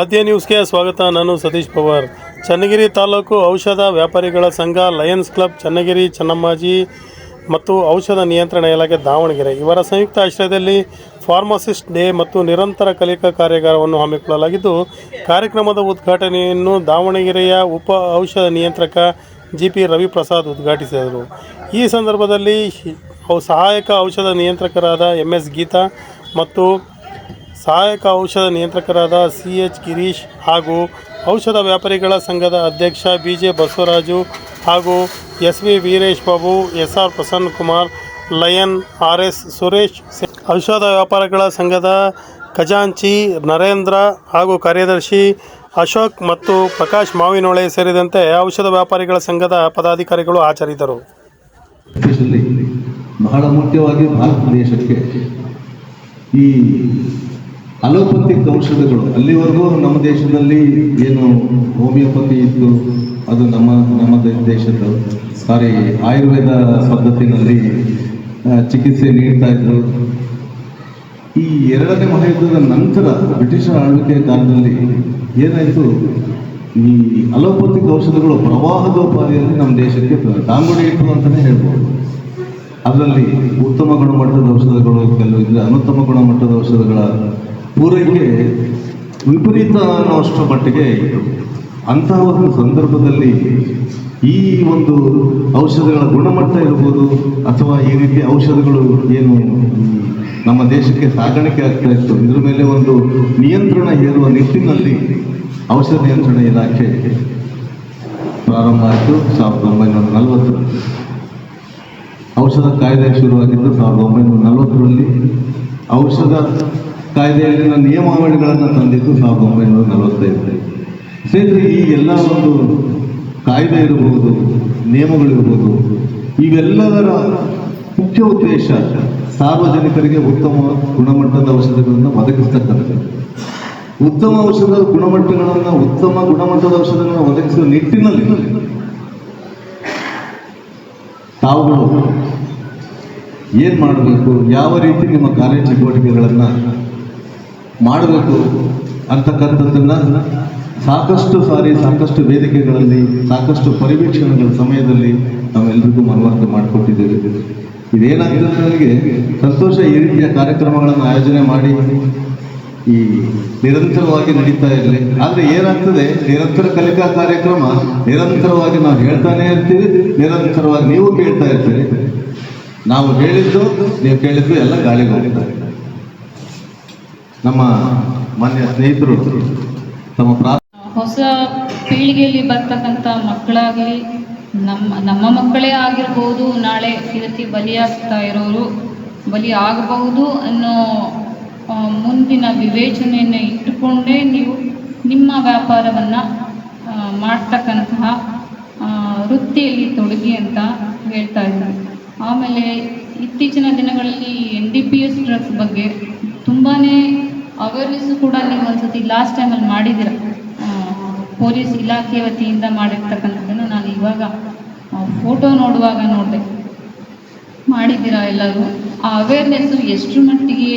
ಆದ್ಯ ನ್ಯೂಸ್ಗೆ ಸ್ವಾಗತ. ನಾನು ಸತೀಶ್ ಪವಾರ್. ಚನ್ನಗಿರಿ ತಾಲೂಕು ಔಷಧ ವ್ಯಾಪಾರಿಗಳ ಸಂಘ ಲಯನ್ಸ್ ಕ್ಲಬ್ ಚನ್ನಗಿರಿ, ಚನ್ನಮ್ಮಾಜಿ ಮತ್ತು ಔಷಧ ನಿಯಂತ್ರಣ ಇಲಾಖೆ ದಾವಣಗೆರೆ. ಇವರ ಸಂಯುಕ್ತ ಆಶ್ರಯದಲ್ಲಿ ಫಾರ್ಮಸಿಸ್ಟ್ ಡೇ ಮತ್ತು ನಿರಂತರ ಕಲಿಕಾ ಕಾರ್ಯಾಗಾರವನ್ನು ಹಮ್ಮಿಕೊಳ್ಳಲಾಗಿದ್ದು, ಕಾರ್ಯಕ್ರಮದ ಉದ್ಘಾಟನೆಯನ್ನು ದಾವಣಗೆರೆಯ ಉಪ ಔಷಧ ನಿಯಂತ್ರಕ ಜಿ ಪಿ ರವಿಪ್ರಸಾದ್ ಉದ್ಘಾಟಿಸಿದರು. ಈ ಸಂದರ್ಭದಲ್ಲಿ ಸಹಾಯಕ ಔಷಧ ನಿಯಂತ್ರಕರಾದ ಎಂ ಎಸ್ ಗೀತಾ ಮತ್ತು ಸಹಾಯಕ ಔಷಧ ನಿಯಂತ್ರಕರಾದ ಸಿ ಎಚ್ ಗಿರೀಶ್ ಹಾಗೂ ಔಷಧ ವ್ಯಾಪಾರಿಗಳ ಸಂಘದ ಅಧ್ಯಕ್ಷ ಬಿ ಜೆ ಬಸವರಾಜು ಹಾಗೂ S V Veeresh Babu S R Prasanna Kumar, lion, R S Suresh ಔಷಧ ವ್ಯಾಪಾರಿಗಳ ಸಂಘದ ಖಜಾಂಚಿ ನರೇಂದ್ರ ಹಾಗೂ ಕಾರ್ಯದರ್ಶಿ ಅಶೋಕ್ ಮತ್ತು ಪ್ರಕಾಶ್ ಮಾವಿನೊಳೆ ಸೇರಿದಂತೆ ಔಷಧ ವ್ಯಾಪಾರಿಗಳ ಸಂಘದ ಪದಾಧಿಕಾರಿಗಳು ಆಚರಿದರು ಬಹಳ ಮುಖ್ಯವಾಗಿ ಭಾರತ ದೇಶಕ್ಕೆ ಈ ಅಲೋಪತಿಕ್ ಔಷಧಗಳು ಅಲ್ಲಿವರೆಗೂ ನಮ್ಮ ದೇಶದಲ್ಲಿ ಏನು ಹೋಮಿಯೋಪತಿ ಇತ್ತು, ಅದು ನಮ್ಮ ನಮ್ಮ ದೇಶದ ಸಾರಿ, ಆಯುರ್ವೇದ ಪದ್ಧತಿನಲ್ಲಿ ಚಿಕಿತ್ಸೆ ನೀಡ್ತಾ ಇದ್ರು. ಈ ಎರಡನೇ ಮಹಾಯುದ್ಧದ ನಂತರ ಬ್ರಿಟಿಷರ ಆಳ್ವಿಕೆಯ ಕಾಲದಲ್ಲಿ ಏನಾಯಿತು? ಈ ಅಲೋಪತಿಕ್ ಔಷಧಗಳು ಪ್ರವಾಹದೋಪಾದಿಯಲ್ಲಿ ನಮ್ಮ ದೇಶಕ್ಕೆ ದಾಂಗುಡಿ ಇಟ್ಟು ಅಂತಲೇ ಹೇಳ್ಬೋದು. ಅದರಲ್ಲಿ ಉತ್ತಮ ಗುಣಮಟ್ಟದ ಔಷಧಗಳು, ಕೆಲವು ಇದ್ರೆ ಅನುತ್ತಮ ಗುಣಮಟ್ಟದ ಔಷಧಗಳ ಪೂರೈಕೆ ವಿಪರೀತ ಅನ್ನೋಷ್ಟು ಮಟ್ಟಿಗೆ ಅಂತಹ ಒಂದು ಸಂದರ್ಭದಲ್ಲಿ ಈ ಒಂದು ಔಷಧಗಳ ಗುಣಮಟ್ಟ ಇರ್ಬೋದು ಅಥವಾ ಈ ರೀತಿ ಔಷಧಗಳು ಏನು ನಮ್ಮ ದೇಶಕ್ಕೆ ಸಾಗಾಣಿಕೆ ಆಗ್ತಾ ಇತ್ತು. ಇದ್ರ ಮೇಲೆ ಒಂದು ನಿಯಂತ್ರಣ ಹೇರುವ ನಿಟ್ಟಿನಲ್ಲಿ ಔಷಧ ನಿಯಂತ್ರಣ ಇಲಾಖೆ ಪ್ರಾರಂಭ ಆಯಿತು ಸಾವಿರದ ಒಂಬೈನೂರ ನಲವತ್ತರಲ್ಲಿ. ಔಷಧ ಕಾಯ್ದೆ ಶುರುವಾಗಿದ್ದು ಸಾವಿರದ ಒಂಬೈನೂರ ನಲವತ್ತರಲ್ಲಿ. ಔಷಧ ಕಾಯ್ದೆಯಲ್ಲಿನ ನಿಯಮಾವಳಿಗಳನ್ನು ತಂದಿದ್ದು ಸಾವಿರದ ಒಂಬೈನೂರ ನಲವತ್ತೈದರಲ್ಲಿ ಸ್ನೇಹಿತರೆ, ಈ ಎಲ್ಲ ಒಂದು ಕಾಯ್ದೆ ಇರಬಹುದು ನಿಯಮಗಳಿರ್ಬೋದು ಇವೆಲ್ಲದರ ಮುಖ್ಯ ಉದ್ದೇಶ ಸಾರ್ವಜನಿಕರಿಗೆ ಉತ್ತಮ ಗುಣಮಟ್ಟದ ಔಷಧಗಳನ್ನು ಒದಗಿಸ್ತಕ್ಕಂಥದ್ದು. ಉತ್ತಮ ಔಷಧ ಗುಣಮಟ್ಟಗಳನ್ನು, ಉತ್ತಮ ಗುಣಮಟ್ಟದ ಔಷಧಗಳನ್ನು ಒದಗಿಸುವ ನಿಟ್ಟಿನಲ್ಲಿ ತಾವುಗಳು ಏನು ಮಾಡಬೇಕು, ಯಾವ ರೀತಿ ನಿಮ್ಮ ಕಾರ್ಯಚಟುವಟಿಕೆಗಳನ್ನು ಮಾಡಬೇಕು ಅಂತಕ್ಕಂಥದ್ದನ್ನು ಸಾಕಷ್ಟು ಸಾರಿ, ಸಾಕಷ್ಟು ವೇದಿಕೆಗಳಲ್ಲಿ, ಸಾಕಷ್ಟು ಪರಿವೀಕ್ಷಣೆಗಳ ಸಮಯದಲ್ಲಿ ನಾವೆಲ್ಲರಿಗೂ ಮನವರಿಕೆ ಮಾಡಿಕೊಟ್ಟಿದ್ದೇವೆ. ಇದೇನಾಗ್ತದೆ ನನಗೆ ಸಂತೋಷ ಈ ರೀತಿಯ ಕಾರ್ಯಕ್ರಮಗಳನ್ನು ಆಯೋಜನೆ ಮಾಡಿ ಈ ನಿರಂತರವಾಗಿ ನಡೀತಾ ಇರಲಿ. ಆದರೆ ಏನಾಗ್ತದೆ, ನಿರಂತರ ಕಲಿಕಾ ಕಾರ್ಯಕ್ರಮ, ನಿರಂತರವಾಗಿ ನಾವು ಹೇಳ್ತಾನೆ ಇರ್ತೀವಿ, ನಿರಂತರವಾಗಿ ನೀವು ಕೇಳ್ತಾ ಇರ್ತೀರಿ. ನಾವು ಹೇಳಿದ್ದು, ನೀವು ಕೇಳಿದ್ದು ಎಲ್ಲ ಗಾಳಿಗೆ ಹೋಗ್ತಾರೆ ನಮ್ಮ ಮಾನ್ಯ ಸ್ನೇಹಿತರು, ತಮ್ಮ ಹೊಸ ಪೀಳಿಗೆಯಲ್ಲಿ ಬರ್ತಕ್ಕಂಥ ಮಕ್ಕಳಾಗಲಿ, ನಮ್ಮ ನಮ್ಮ ಮಕ್ಕಳೇ ಆಗಿರ್ಬೋದು, ನಾಳೆ ಇದಕ್ಕೆ ಬಲಿಯಾಗ್ತಾ ಇರೋರು, ಬಲಿ ಆಗಬಹುದು ಅನ್ನೋ ಮುಂದಿನ ವಿವೇಚನೆಯನ್ನು ಇಟ್ಟುಕೊಂಡೇ ನೀವು ನಿಮ್ಮ ವ್ಯಾಪಾರವನ್ನು ಮಾಡ್ತಕ್ಕಂತಹ ವೃತ್ತಿಯಲ್ಲಿ ತೊಡಗಿ ಅಂತ ಹೇಳ್ತಾ ಇದ್ದಾರೆ. ಆಮೇಲೆ ಇತ್ತೀಚಿನ ದಿನಗಳಲ್ಲಿ N D P S drugs ಬಗ್ಗೆ ತುಂಬಾ ಅವೇರ್ನೆಸ್ ಕೂಡ ನೀವು ಒಂದ್ಸತಿ ಲಾಸ್ಟ್ ಟೈಮಲ್ಲಿ ಮಾಡಿದ್ದೀರ? ಪೊಲೀಸ್ ಇಲಾಖೆ ವತಿಯಿಂದ ಮಾಡಿರ್ತಕ್ಕಂಥದ್ದನ್ನು ನಾನು ಇವಾಗ ಫೋಟೋ ನೋಡುವಾಗ ನೋಡಿದೆ. ಮಾಡಿದ್ದೀರಾ ಎಲ್ಲರೂ? ಆ ಅವೇರ್ನೆಸ್ಸು ಎಷ್ಟು ಮಟ್ಟಿಗೆ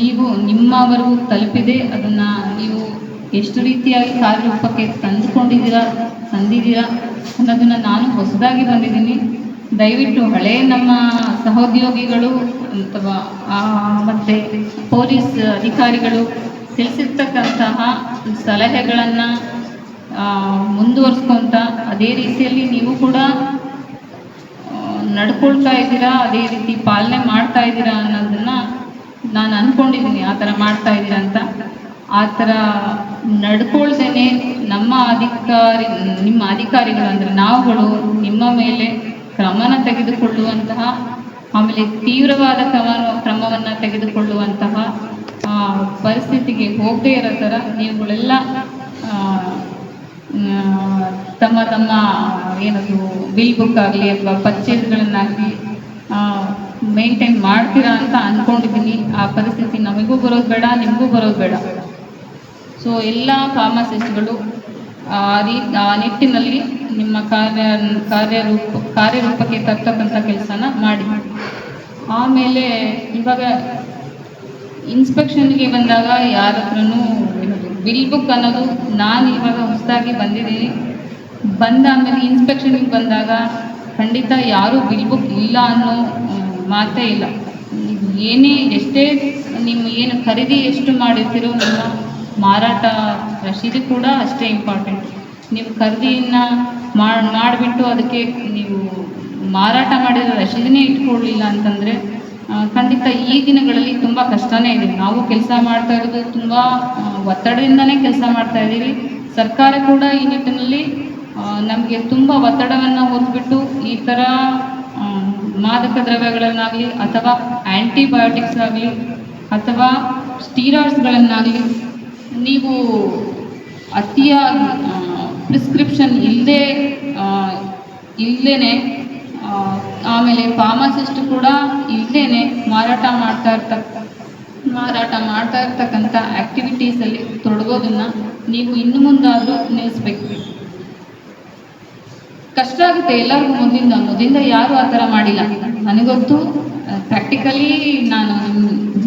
ನೀವು ನಿಮ್ಮವರೆಗೂ ತಲುಪಿದೆ? ಅದನ್ನು ನೀವು ಎಷ್ಟು ರೀತಿಯಾಗಿ ಕಾರ್ಯರೂಪಕ್ಕೆ ತಂದುಕೊಂಡಿದ್ದೀರಾ, ತಂದಿದ್ದೀರಾ ಅನ್ನೋದನ್ನು ನಾನು ಹೊಸದಾಗಿ ಬಂದಿದ್ದೀನಿ. ದಯವಿಟ್ಟು ಹಳೆ ನಮ್ಮ ಸಹೋದ್ಯೋಗಿಗಳು ಅಥವಾ ಮತ್ತೆ ಪೊಲೀಸ್ ಅಧಿಕಾರಿಗಳು ತಿಳಿಸಿರ್ತಕ್ಕಂತಹ ಸಲಹೆಗಳನ್ನು ಮುಂದುವರಿಸ್ಕೊಂತ ಅದೇ ರೀತಿಯಲ್ಲಿ ನೀವು ಕೂಡ ನಡ್ಕೊಳ್ತಾ ಇದ್ದೀರಾ, ಅದೇ ರೀತಿ ಪಾಲನೆ ಮಾಡ್ತಾ ಇದ್ದೀರಾ ಅನ್ನೋದನ್ನ ನಾನು ಅಂದ್ಕೊಂಡಿದ್ದೀನಿ ಆ ಥರ ಮಾಡ್ತಾ ಇದ್ದೀರಾ ಅಂತ. ಆ ಥರ ನಡ್ಕೊಳ್ದೇನೆ ನಮ್ಮ ಅಧಿಕಾರಿ, ನಿಮ್ಮ ಅಧಿಕಾರಿಗಳು ಅಂದರೆ ನಾವುಗಳು ನಿಮ್ಮ ಮೇಲೆ ಕ್ರಮನ ತೆಗೆದುಕೊಳ್ಳುವಂತಹ, ಆಮೇಲೆ ತೀವ್ರವಾದ ಕ್ರಮ ಕ್ರಮವನ್ನು ತೆಗೆದುಕೊಳ್ಳುವಂತಹ ಪರಿಸ್ಥಿತಿಗೆ ಹೋಗದೇ ಇರೋ ಥರ ನೀವುಗಳೆಲ್ಲ ತಮ್ಮ ತಮ್ಮ, ಏನದು, ಬಿಲ್ ಬುಕ್ ಆಗಲಿ ಅಥವಾ ಪರ್ಚೇಸ್ಗಳನ್ನಾಗಲಿ ಮೇಂಟೈನ್ ಮಾಡ್ತೀರಾ ಅಂತ ಅಂದ್ಕೊಂಡಿದ್ದೀನಿ ಆ ಪರಿಸ್ಥಿತಿ ನಮಗೂ ಬರೋದು ಬೇಡ, ನಿಮಗೂ ಬರೋದು ಬೇಡ. ಸೊ, ಎಲ್ಲ ಫಾರ್ಮಸಿಸ್ಟ್ಗಳು ಆ ರೀ ಆ ನಿಟ್ಟಿನಲ್ಲಿ ನಿಮ್ಮ ಕಾರ್ಯ, ಕಾರ್ಯರೂಪ, ಕಾರ್ಯರೂಪಕ್ಕೆ ತರ್ತಕ್ಕಂಥ ಕೆಲಸನ ಮಾಡಿ. ಆಮೇಲೆ ಇವಾಗ ಇನ್ಸ್ಪೆಕ್ಷನ್ಗೆ ಬಂದಾಗ ಯಾರ ಹತ್ರನೂ ಬಿಲ್ ಬುಕ್ ಅನ್ನೋದು ನಾನು ಇವಾಗ ಹೊಸದಾಗಿ ಬಂದಿದ್ದೀನಿ. ಬಂದಾದಮೇಲೆ ಇನ್ಸ್ಪೆಕ್ಷನ್ಗೆ ಬಂದಾಗ ಖಂಡಿತ ಯಾರೂ ಬಿಲ್ ಬುಕ್ ಇಲ್ಲ ಅನ್ನೋ ಮಾತೇ ಇಲ್ಲ. ಏನೇ ಎಷ್ಟೇ, ನಿಮ್ಮ ಏನು ಖರೀದಿ ಎಷ್ಟು ಮಾಡಿರ್ತೀರೋ ನಿಮ್ಮ ಮಾರಾಟ ರಶೀದಿ ಕೂಡ ಅಷ್ಟೇ ಇಂಪಾರ್ಟೆಂಟ್ ನೀವು ಖರೀದಿಯನ್ನು ಮಾಡಿಬಿಟ್ಟು ಅದಕ್ಕೆ ನೀವು ಮಾರಾಟ ಮಾಡಿರೋ ರಶೀದಿನೇ ಇಟ್ಕೊಳ್ಳಿಲ್ಲ ಅಂತಂದರೆ ಖಂಡಿತ ಈ ದಿನಗಳಲ್ಲಿ ತುಂಬ ಕಷ್ಟನೇ ಇದೆ. ನಾವು ಕೆಲಸ ಮಾಡ್ತಾ ಇರೋದು ತುಂಬ ಒತ್ತಡದಿಂದನೇ ಕೆಲಸ ಮಾಡ್ತಾ ಇದ್ದೀವಿ. ಸರ್ಕಾರ ಕೂಡ ಈ ನಿಟ್ಟಿನಲ್ಲಿ ನಮಗೆ ತುಂಬ ಒತ್ತಡವನ್ನು ಹೊರಿಸ್ಬಿಟ್ಟು ಈ ಥರ ಮಾದಕ ದ್ರವ್ಯಗಳನ್ನಾಗಲಿ ಅಥವಾ ಆ್ಯಂಟಿಬಯೋಟಿಕ್ಸ್ ಆಗಲಿ ಅಥವಾ ಸ್ಟೀರಾಯ್ಡ್ಸ್ಗಳನ್ನಾಗಲಿ ನೀವು ಅತಿಯ ಪ್ರಿಸ್ಕ್ರಿಪ್ಷನ್ ಇಲ್ಲದೆ ಇಲ್ಲದೇ ಆಮೇಲೆ ಫಾರ್ಮಸಿಸ್ಟ್ ಕೂಡ ಇಲ್ಲದೇ ಮಾರಾಟ ಮಾಡ್ತಾ ಇರ್ತಕ್ಕ ಮಾರಾಟ ಮಾಡ್ತಾ ಇರ್ತಕ್ಕಂಥ ಆ್ಯಕ್ಟಿವಿಟೀಸಲ್ಲಿ ತೊಡಗೋದನ್ನು ನೀವು ಇನ್ನು ಮುಂದಾದರೂ ನಿಲ್ಲಿಸ್ಬೇಕು. ಕಷ್ಟ ಆಗುತ್ತೆ ಎಲ್ಲರಿಗೂ ಮುಂದಿಂದ. ಮುಂದಿಂದ ಯಾರು ಆ ಥರ ಮಾಡಿಲ್ಲ. ನನಗೊತ್ತು ಪ್ರಾಕ್ಟಿಕಲಿ ನಾನು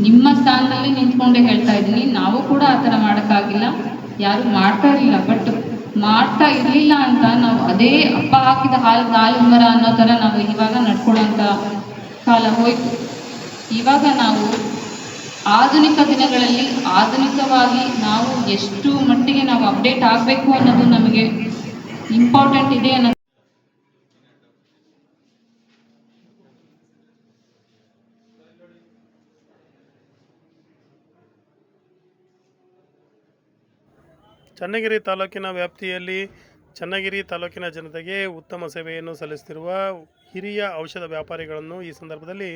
ನಿಮ್ಮ ಸ್ಥಾನದಲ್ಲಿ ನಿಂತ್ಕೊಂಡೇ ಹೇಳ್ತಾ ಇದ್ದೀನಿ. ನಾವು ಕೂಡ ಆ ಥರ ಮಾಡೋಕ್ಕಾಗಿಲ್ಲ. ಯಾರು ಮಾಡ್ತಾ ಇರಲಿಲ್ಲ. ಬಟ್ ಮಾಡ್ತಾ ಇರಲಿಲ್ಲ ಅಂತ ನಾವು ಅದೇ ಅಪ್ಪ ಹಾಕಿದ ಹಾಲು ಹಾಲು ಮರ ಅನ್ನೋ ಥರ ನಾವು ಇವಾಗ ನಡ್ಕೊಳ್ಳೋಂಥ ಕಾಲ ಹೋಯ್ತು. ಇವಾಗ ನಾವು ಆಧುನಿಕ ದಿನಗಳಲ್ಲಿ ಆಧುನಿಕವಾಗಿ ನಾವು ಎಷ್ಟು ಮಟ್ಟಿಗೆ ನಾವು ಅಪ್ಡೇಟ್ ಆಗಬೇಕು ಅನ್ನೋದು ನಮಗೆ ಇಂಪಾರ್ಟೆಂಟ್ ಇದೆ ಅನ್ನೋ ಚನ್ನಗಿರಿ ತಾಲೂಕಿನ ವ್ಯಾಪ್ತಿಯಲ್ಲಿ ಚನ್ನಗಿರಿ ತಾಲೂಕಿನ ಜನತೆಗೆ ಉತ್ತಮ ಸೇವೆಯನ್ನು ಸಲ್ಲಿಸುತ್ತಿರುವ ಹಿರಿಯ ಔಷಧ ವ್ಯಾಪಾರಿಗಳನ್ನು ಈ ಸಂದರ್ಭದಲ್ಲಿ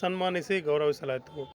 ಸನ್ಮಾನಿಸಿ ಗೌರವಿಸಲಾಯಿತು.